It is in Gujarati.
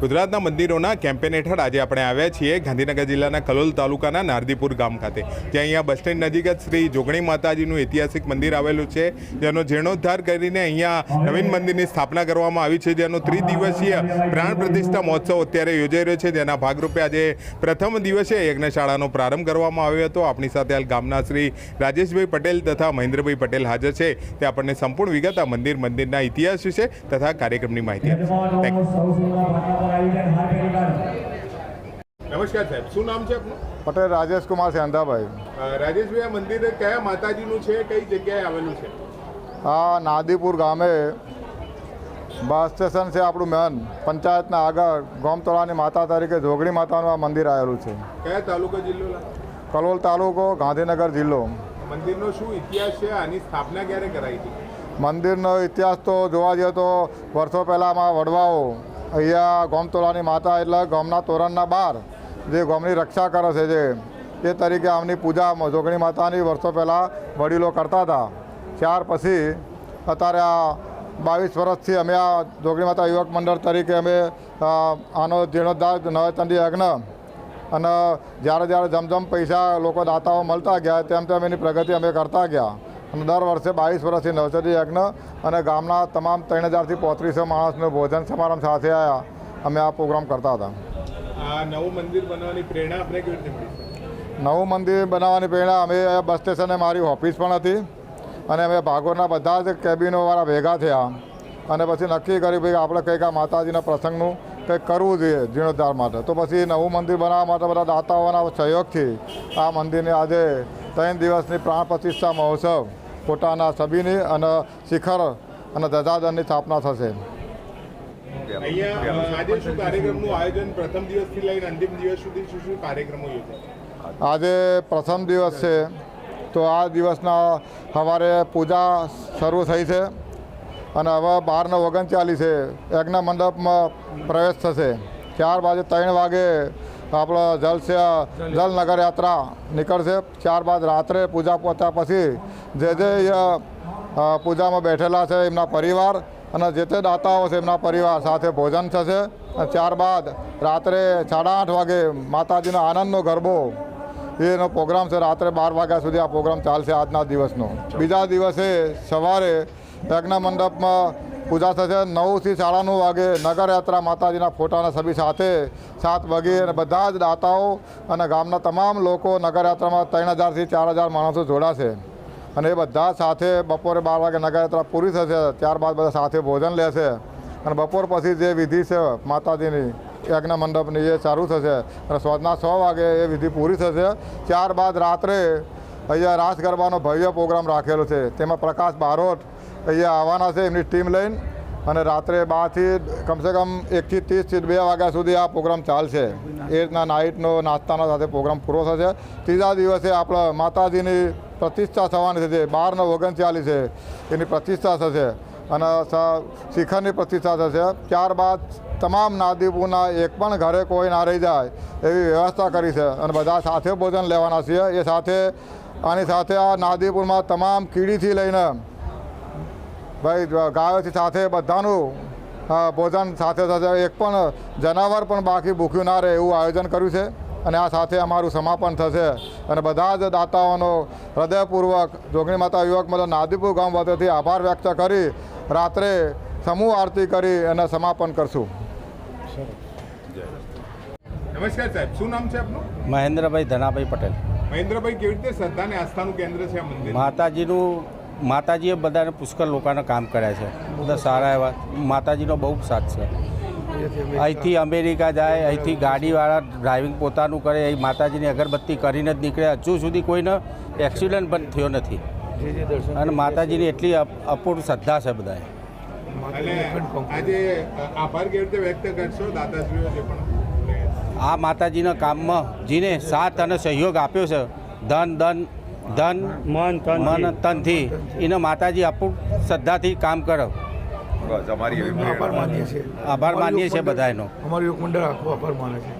ગુજરાતના મંદિરોના કેમ્પેન હેઠળ આજે આપણે આવ્યા છીએ ગાંધીનગર જિલ્લાના કલોલ તાલુકાના નારદીપુર ગામ ખાતે. જ્યાં અહીંયા બસ સ્ટેન્ડ નજીક જ શ્રી જોગણી માતાજીનું ઐતિહાસિક મંદિર આવેલું છે. જેનો જીર્ણોદ્ધાર કરીને અહીંયા નવીન મંદિરની સ્થાપના કરવામાં આવી છે. જેનો ત્રિદિવસીય પ્રાણ પ્રતિષ્ઠા મહોત્સવ અત્યારે યોજાઈ રહ્યો છે. જેના ભાગરૂપે આજે પ્રથમ દિવસે યજ્ઞશાળાનો પ્રારંભ કરવામાં આવ્યો હતો. આપણી સાથે હાલ ગામના શ્રી રાજેશભાઈ પટેલ તથા મહેન્દ્રભાઈ પટેલ હાજર છે. તે આપણને સંપૂર્ણ વિગત આ મંદિર મંદિરના ઇતિહાસ વિશે તથા કાર્યક્રમની માહિતી આપશે. નમસ્કાર સાહેબ શું નામ છે આપનું? પટેલ રાજેશ કુમાર સેંધાભાઈ. રાજેશભાઈ આ મંદિર કયા માતાજીનું છે કઈ જગ્યાએ આવેલું છે? આ નાદીપુર ગામે બસ સ્ટેશન છે આપણું મેન. પંચાયતના આગળ ગોમતળાની માતા તરીકે જોગણી માતાનું આ મંદિર આવેલું છે. કયા તાલુકો જિલ્લો કલોલ તાલુકો ગાંધીનગર જિલ્લો. મંદિરનો શું ઇતિહાસ છે? આની સ્થાપના ક્યારે કરાઈ હતી? મંદિરનો ઇતિહાસ તો જોવા જઈએ તો વર્ષો પહેલાં પહેલાંમાં વડવાઓ અહીંયા ગોમતોલાની માતા એટલે ગોમના તોરણના બહાર જે ગોમની રક્ષા કરે છે જે, એ તરીકે આમની પૂજા જોગણી માતાની વર્ષો પહેલાં વડીલો કરતા હતા. ત્યાર પછી અત્યારે આ બાવીસ વર્ષથી અમે આ જોગણી માતા યુવક મંડળ તરીકે અમે આનો જીર્ણોદ્ધાર નવચંડી યજ્ઞ અને જ્યારે જ્યારે જમજમ પૈસા લોકો દાતાઓ મળતા ગયા તેમ તેમ એની પ્રગતિ અમે કરતા ગયા. અને દર વર્ષે બાવીસ વર્ષથી નવચરી યજ્ઞ અને ગામના તમામ ત્રણ હજારથી પોત્રીસો માણસનું ભોજન સમારંભ સાથે આવ્યા અમે આ પ્રોગ્રામ કરતા હતા. આ નવું મંદિર બનાવવાની પ્રેરણા આપણે કેવી રીતે મળી નવું મંદિર બનાવવાની પ્રેરણા અમે બસ સ્ટેશને મારી ઓફિસ પણ હતી અને અમે ભાગોળના બધા જ કેબિનોવાળા ભેગા થયા. અને પછી નક્કી કર્યું ભાઈ આપણે કંઈક આ માતાજીના પ્રસંગનું કંઈક કરવું જોઈએ જીર્ણોદ્ધાર માટે. તો પછી નવું મંદિર બનાવવા માટે બધા દાતાઓના સહયોગથી આ મંદિરને આજે ત્રણ દિવસની પ્રાણ પ્રતિષ્ઠા મહોત્સવ પોતાના સભીની અને શિખર અને ધજાદરની સ્થાપના થશે. આજે પ્રથમ દિવસ છે. તો આ દિવસના સવારે પૂજા શરૂ થઈ છે અને હવે બારનો ઓગણચાલીસે યજ્ઞ મંડપમાં પ્રવેશ થશે. ત્યારબાદ ત્રણ વાગે આપણો જલ છે જલનગર યાત્રા નીકળશે. ત્યારબાદ રાત્રે પૂજા પહોંચ્યા પછી જે જે પૂજામાં બેઠેલા છે એમના પરિવાર અને જે તે દાતાઓ છે એમના પરિવાર સાથે ભોજન થશે. અને ત્યારબાદ રાત્રે સાડા આઠ વાગે માતાજીનો આનંદનો ગરબો એનો પ્રોગ્રામ છે. રાત્રે બાર વાગ્યા સુધી આ પ્રોગ્રામ ચાલશે આજના દિવસનો. બીજા દિવસે સવારે યજ્ઞ મંડપમાં પૂજા થશે. નવથી સાડા નવ વાગે નગરયાત્રા માતાજીના ફોટાના સભી સાથે સાત વાગે અને બધા જ દાતાઓ અને ગામના તમામ લોકો નગરયાત્રામાં ત્રણ હજારથી ચાર હજાર માણસો જોડાશે. અને એ બધા સાથે બપોરે બાર વાગે નગરયાત્રા પૂરી થશે. ત્યારબાદ બધા સાથે ભોજન લેશે. અને બપોર પછી જે વિધિ છે માતાજીની, યજ્ઞ મંડપની એ ચાલુ થશે. અને સાંજના છ વાગે એ વિધિ પૂરી થશે. ત્યારબાદ રાત્રે અહીંયા રાસ ગરબાનો ભવ્ય પ્રોગ્રામ રાખેલો છે. તેમાં પ્રકાશ બારોટ અહીંયા આવવાના છે એમની ટીમ લઈને અને રાત્રે બારથી કમસે કમ એકથી ત્રીસથી બે વાગ્યા સુધી આ પ્રોગ્રામ ચાલશે. એ રીતના નાઇટનો, નાસ્તાનો સાથે પ્રોગ્રામ પૂરો થશે. ત્રીજા દિવસે આપણે માતાજીની પ્રતિષ્ઠા થવાની છે બારનો ઓગણચાલીસ છે. એની પ્રતિષ્ઠા થશે અને શિખરની પ્રતિષ્ઠા થશે. ત્યારબાદ તમામ નાદીપુરના એક પણ ઘરે કોઈ ના રહી જાય એવી વ્યવસ્થા કરી છે અને બધા સાથે ભોજન લેવાના છીએ. એ સાથે, આની સાથે આ નાદીપુરમાં તમામ કીડીથી લઈને ભાઈ ગાયોથી સાથે બધાનું ભોજન સાથે સાથે એક પણ જનાવર પણ બાકી ભૂખ્યું ના રહે એવું આયોજન કર્યું છે અને આ સાથે અમારું સમાપન થશે. અને બધા જ દાતાઓનો હૃદયપૂર્વક જોગણી માતા યુવક મતલબ નાદીપુર ગામ વતેથી આભાર વ્યક્ત કરી રાત્રે સમૂહ આરતી કરી અને સમાપન કરશું. નમસ્કાર સાહેબ શું નામ છે આપનું? મહેન્દ્રભાઈ ધનાભાઈ પટેલ. મહેન્દ્રભાઈ કેવી રીતે શ્રદ્ધા અને આસ્થાનું કેન્દ્ર છે આ મંદિર? માતાજીનું માતાજીએ બધાને પુષ્કળ લોકોના કામ કર્યા છે. બધા સારા એવા. માતાજીનો બહુ સાથ છે. અહીંથી અમેરિકા. જાય અહીંથી ગાડીવાળા ડ્રાઇવિંગ પોતાનું કરે અહીં માતાજીની અગરબત્તી કરીને જ નીકળે. હજુ સુધી કોઈને એક્સિડન્ટ પણ થયો નથી. અને માતાજીની એટલી અપ- અપૂર્વ શ્રદ્ધા છે બધાએ. અને આજે અ, આભાર કેવી રીતે વ્યક્ત કરશો દાદાશ્રીઓ જે પણ આ માતાજીના કામમાં જેને સાથ અને સહયોગ આપ્યો છે. ધન ધન ધન મન તન મન તનથી એને માતાજી અપૂર્વ શ્રદ્ધાથી કામ કરો. અમારી આભાર માનીએ છીએ. આભાર માનીએ છીએ બધાનો અમારું એક મંડળ આખું આભાર માને છે.